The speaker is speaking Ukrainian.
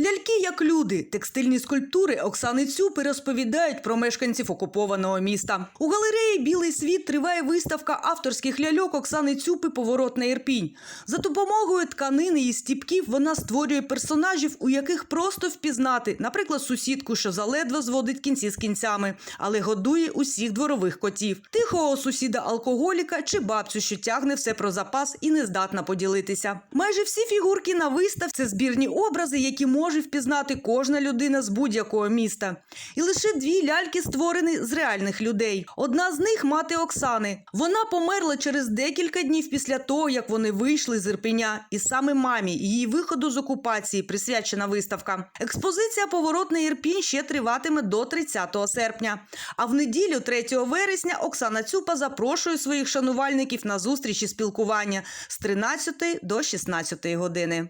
Ляльки як люди, текстильні скульптури Оксани Цюпи розповідають про мешканців окупованого міста. У галереї Білий світ триває виставка авторських ляльок Оксани Цюпи Поворот на Ірпінь. За допомогою тканини і стіпків вона створює персонажів, у яких просто впізнати, наприклад, сусідку, що заледве зводить кінці з кінцями, але годує усіх дворових котів, тихого сусіда алкоголіка чи бабцю, що тягне все про запас і не здатна поділитися. Майже всі фігурки на виставці збірні образи, які може впізнати кожна людина з будь-якого міста. І лише дві ляльки створені з реальних людей. Одна з них мати Оксани. Вона померла через декілька днів після того, як вони вийшли з Ірпеня, і саме мамі її виходу з окупації присвячена виставка. Експозиція Поворот на Ірпінь ще триватиме до 30 серпня. А в неділю, 3 вересня, Оксана Цюпа запрошує своїх шанувальників на зустріч і спілкування з 13 до 16 години.